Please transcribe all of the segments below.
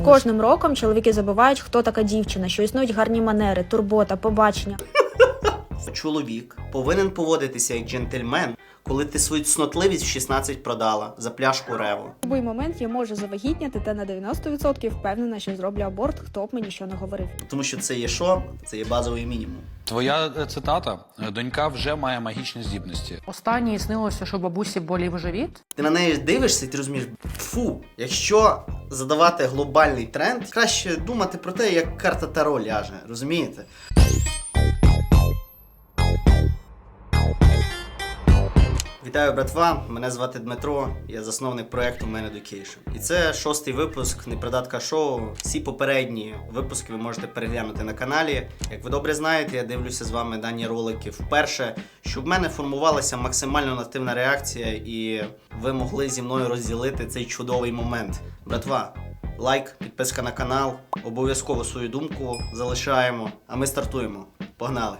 кожним роком чоловіки забувають, хто така дівчина, що існують гарні манери, турбота, побачення. Чоловік повинен поводитися як джентльмен, коли ти свою цнотливість в 16 продала за пляшку рево. В будь-який момент я можу завагітняти та на 90% впевнена, що зроблю аборт, хто б мені що не говорив. Тому що це є що? Це є базовий мінімум. Твоя е, цитата: донька вже має магічні здібності. Останнє снилося, що бабусі болів живіт. Ти на неї дивишся і ти розумієш, фу, якщо задавати глобальний тренд, краще думати про те, як карта Таро ляже, розумієте? Вітаю, братва! Мене звати Дмитро, я засновник проекту Man Education. І це шостий випуск непридатка шоу. Всі попередні випуски ви можете переглянути на каналі. Як ви добре знаєте, я дивлюся з вами дані ролики вперше, щоб в мене формувалася максимально нативна реакція, і ви могли зі мною розділити цей чудовий момент. Братва, лайк, підписка на канал, обов'язково свою думку залишаємо, а ми стартуємо. Погнали!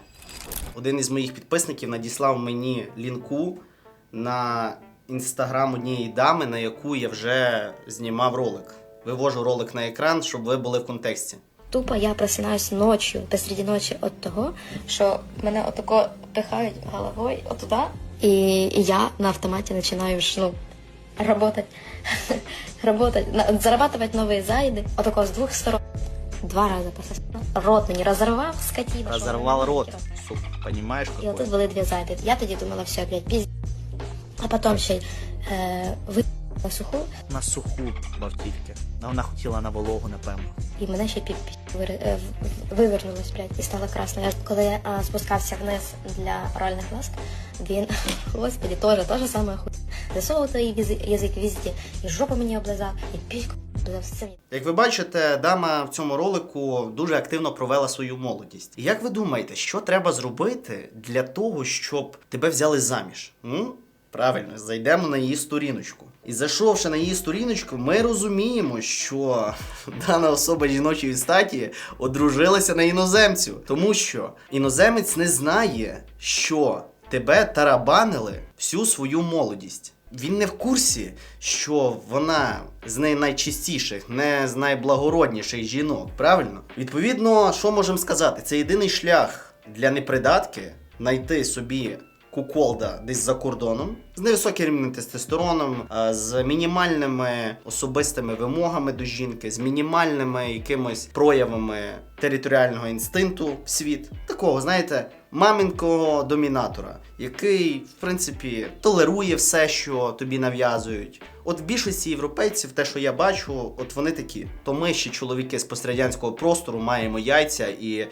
Один із моїх підписників надіслав мені лінку на інстаграм однієї дами, на яку я вже знімав ролик. Вивожу ролик на екран, щоб ви були в контексті. Тупо я просинаюсь ночью, посреди ночі від того, що мене отако пихають головою отуда, і я на автоматі починаю ж, ну, работать, работать, на- зарабатывать новые зайды, отако з двох сторон. Два рази пососала. Рот мені розорвав, скотина. що Розорвав вона рот, нахера. сука, понімаєш? І какой? отут були дві зайди. Я тоді думала, все, блядь, пізд. А потім ще й е, ви на суху, на суху. А вона хотіла на вологу, напевно. І мене ще пі- пі- вири- е, вивернулось, блядь, і стало красно. Я коли я а, спускався вниз для оральних ласк, він, господи, теж, те же саме хуй. Засовував той язик везде, і жопу мені облизав, і все. Як ви бачите, дама в цьому ролику дуже активно провела свою молодість. І Як ви думаєте, що треба зробити для того, щоб тебе взяли заміж? М? Правильно, зайдемо на її сторіночку. І зайшовши на її сторіночку, ми розуміємо, що дана особа жіночої статі одружилася на іноземцю, тому що іноземець не знає, що тебе тарабанили всю свою молодість. Він не в курсі, що вона з неї найчистіших, не з найблагородніших жінок, правильно? Відповідно, що можемо сказати? Це єдиний шлях для непридатки знайти собі куколда десь за кордоном з невисоким рівнем тестостероном, з мінімальними особистими вимогами до жінки, з мінімальними якимось проявами територіального інстинкту в світ. Такого, знаєте, мамінкого домінатора, який, в принципі, толерує все, що тобі нав'язують. От в більшості європейців, те, що я бачу, от вони такі. То ми ще чоловіки з пострадянського простору маємо яйця і е,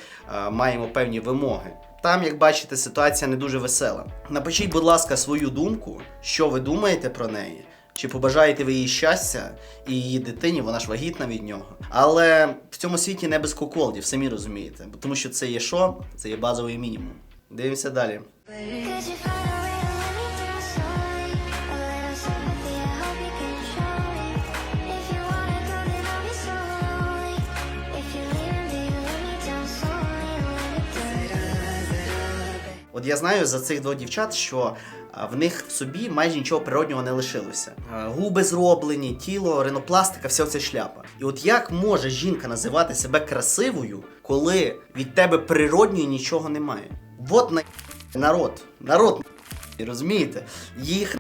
маємо певні вимоги. Там, як бачите, ситуація не дуже весела. Напишіть, будь ласка, свою думку, що ви думаєте про неї. Чи побажаєте ви їй щастя і її дитині, вона ж вагітна від нього. Але в цьому світі не без куколдів, самі розумієте. Тому що це є що? Це є базовий мінімум. Дивимося далі. Я знаю за цих двох дівчат, що в них в собі майже нічого природнього не лишилося. Губи зроблені, тіло, ринопластика, вся ця шляпа. І от як може жінка називати себе красивою, коли від тебе природньої нічого немає? Вот на народ, народ, на- розумієте? Їх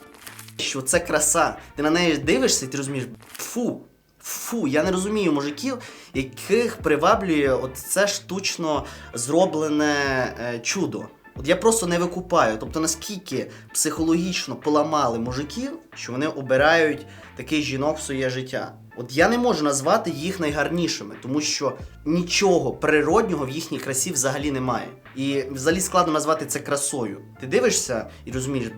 що це краса. Ти на неї дивишся і ти розумієш, фу. Фу, я не розумію мужиків, яких приваблює от це штучно зроблене е, чудо. От я просто не викупаю. Тобто наскільки психологічно поламали мужиків, що вони обирають таких жінок в своє життя. От я не можу назвати їх найгарнішими, тому що нічого природнього в їхній красі взагалі немає. І взагалі складно назвати це красою. Ти дивишся і розумієш,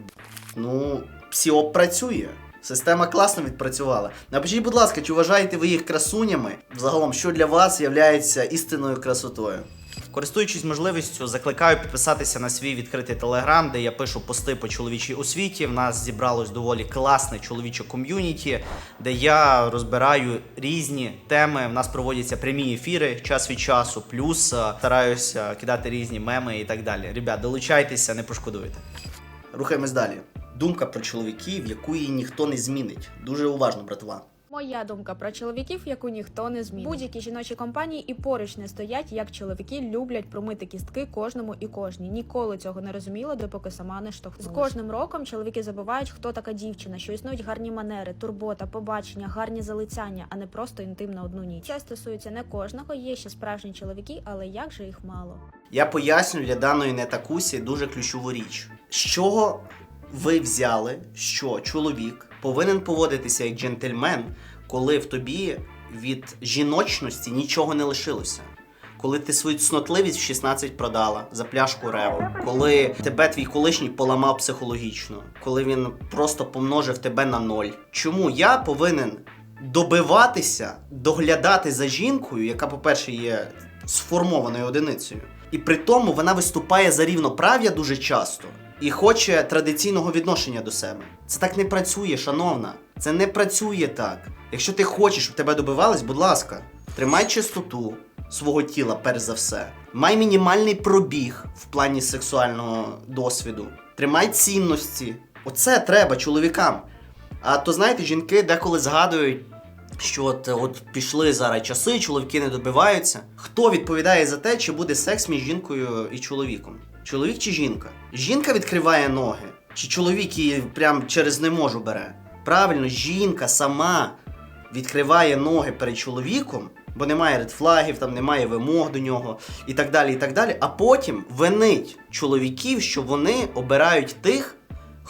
ну, псіоп працює. Система класно відпрацювала. Напишіть, будь ласка, чи вважаєте ви їх красунями? Взагалом, що для вас є істинною красотою? Користуючись можливістю, закликаю підписатися на свій відкритий телеграм, де я пишу пости по чоловічій освіті. В нас зібралось доволі класне чоловіче ком'юніті, де я розбираю різні теми. В нас проводяться прямі ефіри час від часу, плюс е, стараюся кидати різні меми і так далі. Ребят, долучайтеся, не пошкодуйте. Рухаємось далі. Думка про чоловіків, яку її ніхто не змінить. Дуже уважно, братва. Моя думка про чоловіків, яку ніхто не змінить. Будь-які жіночі компанії і поруч не стоять, як чоловіки люблять промити кістки кожному і кожній. Ніколи цього не розуміла, допоки сама не штовхнулась. З кожним роком чоловіки забувають, хто така дівчина, що існують гарні манери, турбота, побачення, гарні залицяння, а не просто інтим на одну ніч. Це стосується не кожного. Є ще справжні чоловіки, але як же їх мало. Я поясню для даної нетакусі дуже ключову річ. З чого ви взяли, що чоловік повинен поводитися як джентльмен, коли в тобі від жіночності нічого не лишилося? Коли ти свою цнотливість в 16 продала за пляшку реву, коли тебе твій колишній поламав психологічно, коли він просто помножив тебе на ноль. Чому я повинен добиватися, доглядати за жінкою, яка, по-перше, є сформованою одиницею, і при тому вона виступає за рівноправ'я дуже часто і хоче традиційного відношення до себе. Це так не працює, шановна. Це не працює так. Якщо ти хочеш, щоб тебе добивались, будь ласка, тримай чистоту свого тіла, перш за все. Май мінімальний пробіг в плані сексуального досвіду. Тримай цінності. Оце треба чоловікам. А то знаєте, жінки деколи згадують, що от, от пішли зараз часи, чоловіки не добиваються. Хто відповідає за те, чи буде секс між жінкою і чоловіком? Чоловік чи жінка? Жінка відкриває ноги, чи чоловік її прям через не можу бере? Правильно, жінка сама відкриває ноги перед чоловіком, бо немає редфлагів, там немає вимог до нього і так далі, і так далі. А потім винить чоловіків, що вони обирають тих,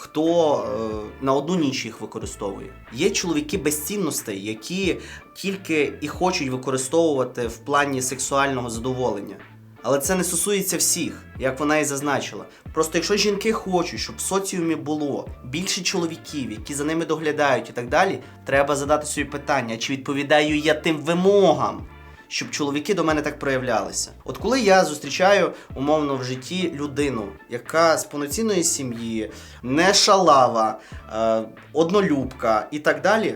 хто е, на одну ніч їх використовує. Є чоловіки без цінностей, які тільки і хочуть використовувати в плані сексуального задоволення. Але це не стосується всіх, як вона і зазначила. Просто якщо жінки хочуть, щоб в соціумі було більше чоловіків, які за ними доглядають і так далі, треба задати собі питання, чи відповідаю я тим вимогам, щоб чоловіки до мене так проявлялися. От коли я зустрічаю умовно в житті людину, яка з повноцінної сім'ї, не шалава, е, однолюбка і так далі,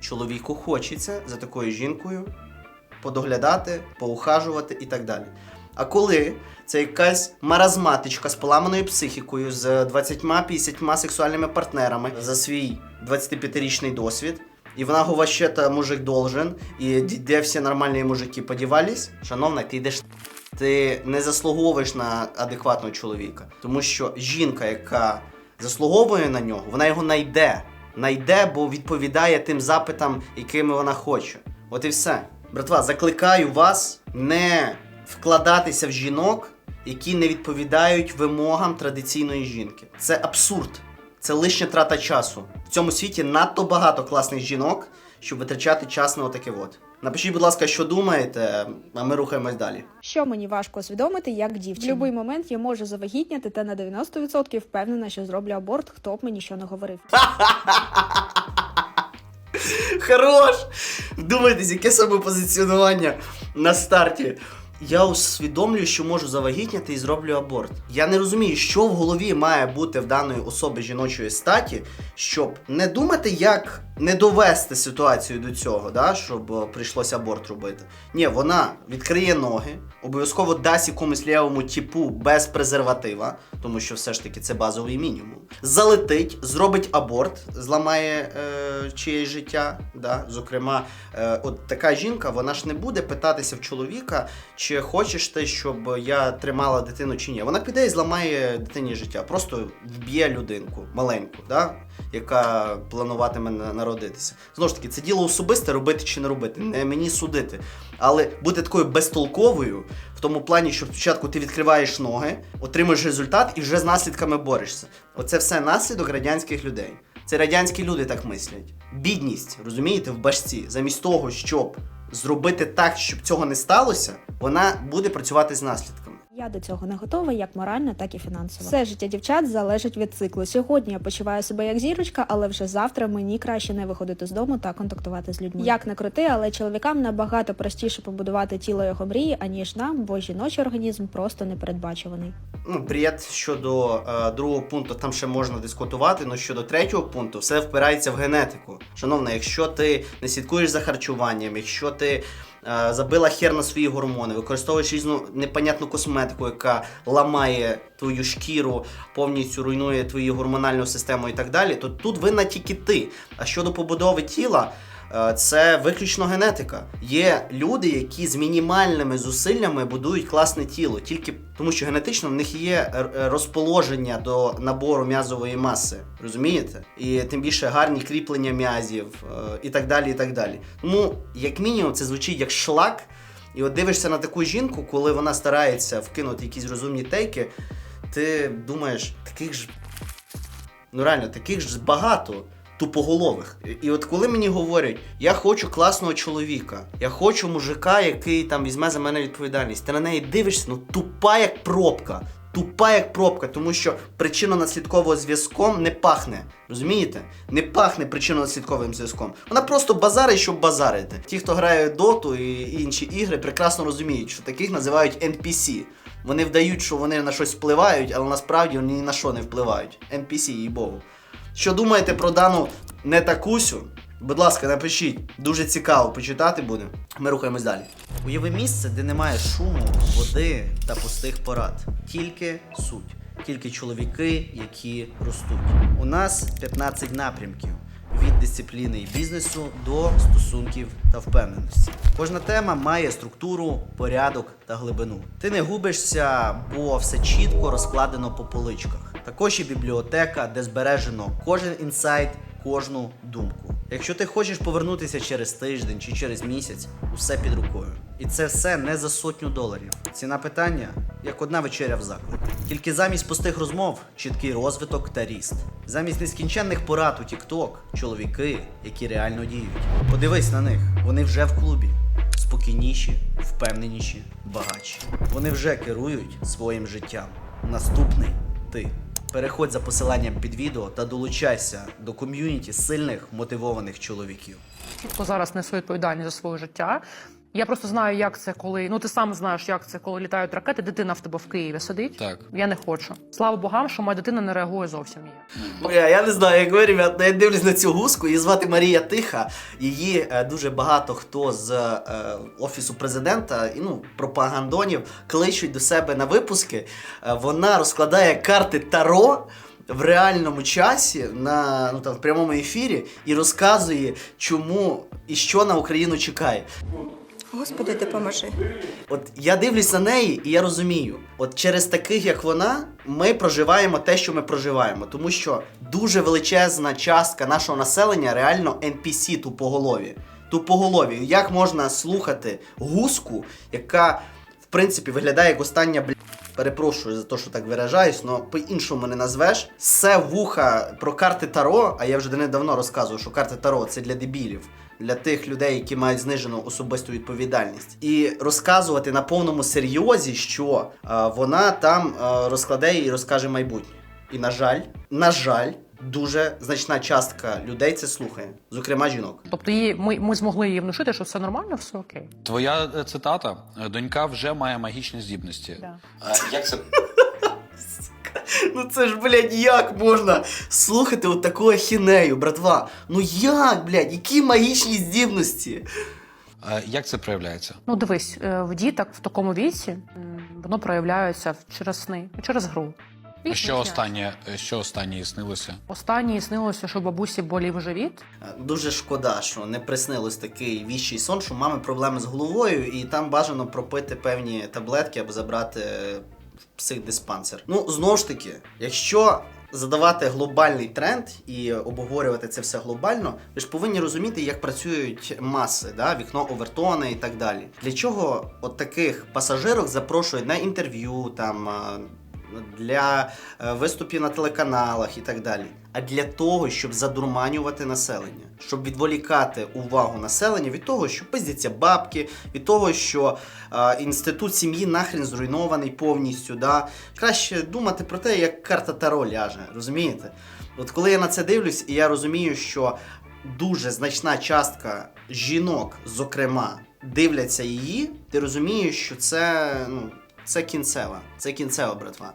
чоловіку хочеться за такою жінкою подоглядати, поухажувати і так далі. А коли це якась маразматичка з поламаною психікою, з 20-50 сексуальними партнерами за свій 25-річний досвід, і вона говорить, що це мужик должен, і де всі нормальні мужики подівались, шановна, ти йдеш. Ти не заслуговуєш на адекватного чоловіка, тому що жінка, яка заслуговує на нього, вона його найде. Найде, бо відповідає тим запитам, якими вона хоче. От і все. Братва, закликаю вас не вкладатися в жінок, які не відповідають вимогам традиційної жінки. Це абсурд. Це лишня трата часу. В цьому світі надто багато класних жінок, щоб витрачати час на отаке от. Напишіть, будь ласка, що думаєте, а ми рухаємось далі. Що мені важко усвідомити як дівчина. В будь-який момент я можу завагітняти та на 90% впевнена, що зроблю аборт, хто б мені що не говорив. Хорош! Вдумайтесь, яке самопозиціонування на старті. Я усвідомлюю, що можу завагітняти і зроблю аборт. Я не розумію, що в голові має бути в даної особи жіночої статі, щоб не думати, як не довести ситуацію до цього, да, щоб е, прийшлося аборт робити. Ні, вона відкриє ноги, обов'язково дасть якомусь лівому типу без презерватива, тому що все ж таки це базовий мінімум. Залетить, зробить аборт, зламає е, чиєсь життя. Да? Зокрема, е, от така жінка, вона ж не буде питатися в чоловіка, чи хочеш ти, щоб я тримала дитину чи ні. Вона піде і зламає дитині життя, просто вб'є людинку маленьку, да? яка плануватиме народитися. Знову ж таки, це діло особисте робити чи не робити, не мені судити. Але бути такою безтолковою в тому плані, що спочатку ти відкриваєш ноги, отримуєш результат і вже з наслідками борешся. Оце все наслідок радянських людей. Це радянські люди так мислять. Бідність, розумієте, в башці, замість того, щоб зробити так, щоб цього не сталося, вона буде працювати з наслідками. Я до цього не готова, як морально, так і фінансово. Все життя дівчат залежить від циклу. Сьогодні я почуваю себе як зірочка, але вже завтра мені краще не виходити з дому та контактувати з людьми. Як не крути, але чоловікам набагато простіше побудувати тіло його мрії, аніж нам, бо жіночий організм просто непередбачуваний. Ну, бред щодо е, другого пункту там ще можна дискутувати, але щодо третього пункту все впирається в генетику. Шановна, якщо ти не слідкуєш за харчуванням, якщо ти забила хер на свої гормони, використовуєш різну непонятну косметику, яка ламає твою шкіру, повністю руйнує твою гормональну систему і так далі, то тут винна тільки ти. А щодо побудови тіла, е, це виключно генетика. Є люди, які з мінімальними зусиллями будують класне тіло, тільки тому, що генетично в них є е, е, розположення до набору м'язової маси. Розумієте? І тим більше гарні кріплення м'язів е, і так далі. і так далі. Тому, як мінімум, це звучить як шлак. І от дивишся на таку жінку, коли вона старається вкинути якісь розумні тейки, ти думаєш, таких ж ну реально, таких ж багато тупоголових. І, от коли мені говорять, я хочу класного чоловіка, я хочу мужика, який там візьме за мене відповідальність, ти на неї дивишся, ну тупа як пробка. Тупа як пробка, тому що причинно-наслідкового зв'язком не пахне. Розумієте? Не пахне причинно-наслідковим зв'язком. Вона просто базарить, щоб базарити. Ті, хто грає доту і інші ігри, прекрасно розуміють, що таких називають NPC. Вони вдають, що вони на щось впливають, але насправді вони ні на що не впливають. NPC, їй Богу. Що думаєте про дану не такусю? Будь ласка, напишіть. Дуже цікаво почитати буде. Ми рухаємось далі. Уяви місце, де немає шуму, води та пустих порад. Тільки суть. Тільки чоловіки, які ростуть. У нас 15 напрямків. Від дисципліни і бізнесу до стосунків та впевненості. Кожна тема має структуру, порядок та глибину. Ти не губишся, бо все чітко розкладено по поличках. Також і бібліотека, де збережено кожен інсайт, кожну думку. Якщо ти хочеш повернутися через тиждень чи через місяць, усе під рукою. І це все не за сотню доларів. Ціна питання як одна вечеря в закладі. Тільки замість пустих розмов чіткий розвиток та ріст. Замість нескінченних порад у TikTok – чоловіки, які реально діють. Подивись на них, вони вже в клубі. Спокійніші, впевненіші, багатші. Вони вже керують своїм життям. Наступний ти. Переходь за посиланням під відео та долучайся до ком'юніті сильних мотивованих чоловіків. Хто зараз несе відповідальність за своє життя. Я просто знаю, як це, коли ну ти сам знаєш, як це, коли літають ракети. Дитина в тебе в Києві сидить. Так. Я не хочу. Слава богам, що моя дитина не реагує зовсім. Бля, я не знаю, як ви, ребят, я дивлюсь на цю гуску. Її звати Марія Тиха. Її е, дуже багато хто з е, офісу президента і ну, пропагандонів кличуть до себе на випуски. Е, вона розкладає карти Таро. В реальному часі на ну там в прямому ефірі і розказує, чому і що на Україну чекає. Господи, допоможи. От я дивлюсь на неї, і я розумію, от через таких, як вона, ми проживаємо те, що ми проживаємо, тому що дуже величезна частка нашого населення реально NPC тупоголові. Тупоголові. Як можна слухати гуску, яка в принципі виглядає як остання бля. Перепрошую за те, що так виражаюсь, але по-іншому не назвеш. Все вуха про карти Таро, а я вже не давно розказував, що карти Таро це для дебілів для тих людей, які мають знижену особисту відповідальність, і розказувати на повному серйозі, що е, вона там е, розкладе і розкаже майбутнє. І на жаль, на жаль, дуже значна частка людей це слухає, зокрема жінок. Тобто її ми, ми змогли її внушити, що все нормально, все окей. Твоя е, цитата: «Е, донька вже має магічні здібності. Да. Е, Як це Ну це ж, блядь, як можна слухати от таку ахінею, братва? Ну як, блядь, які магічні здібності? е, як це проявляється? Ну дивись, е, в діток в такому віці м, воно проявляється через сни, через гру. Їх Що останнє, е, що останнє і снилося? Останнє снилося, що бабусі болів живіт. Е, Дуже шкода, що не приснилось такий віщий сон, що у мами проблеми з головою, і там бажано пропити певні таблетки або забрати в психдиспансер. Ну, знову ж таки, якщо задавати глобальний тренд і обговорювати це все глобально, ви ж повинні розуміти, як працюють маси, да? вікно Овертона і так далі. Для чого от таких пасажирок запрошують на інтерв'ю там. Для е, виступів на телеканалах і так далі, а для того, щоб задурманювати населення, щоб відволікати увагу населення від того, що пиздяться бабки, від того, що е, інститут сім'ї нахрен зруйнований повністю. Да? Краще думати про те, як карта Таро ляже, розумієте? От коли я на це дивлюсь, і я розумію, що дуже значна частка жінок, зокрема, дивляться її, ти розумієш, що це, ну, це кінцева. Це кінцева, братва.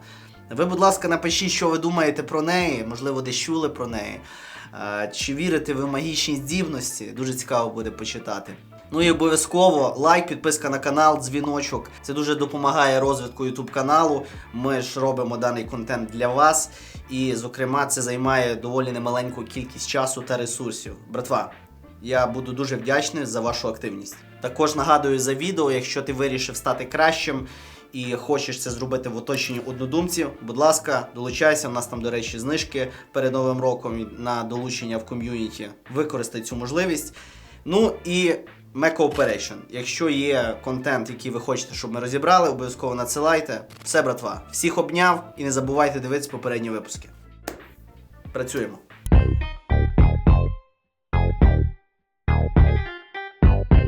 Ви, будь ласка, напишіть, що ви думаєте про неї, можливо, десь чули про неї. Е, Чи вірите ви в магічні здібності? Дуже цікаво буде почитати. Ну і обов'язково лайк, підписка на канал, дзвіночок. Це дуже допомагає розвитку YouTube каналу. Ми ж робимо даний контент для вас. І, зокрема, це займає доволі немаленьку кількість часу та ресурсів. Братва, Я буду дуже вдячний за вашу активність. Також нагадую за відео, якщо ти вирішив стати кращим і хочеш це зробити в оточенні однодумців, будь ласка, долучайся. У нас там, до речі, знижки перед новим роком на долучення в ком'юніті. Використай цю можливість. Ну і Mac Cooperation. Якщо є контент, який ви хочете, щоб ми розібрали, обов'язково надсилайте. Все, братва. Всіх обняв і не забувайте дивитися попередні випуски. Працюємо.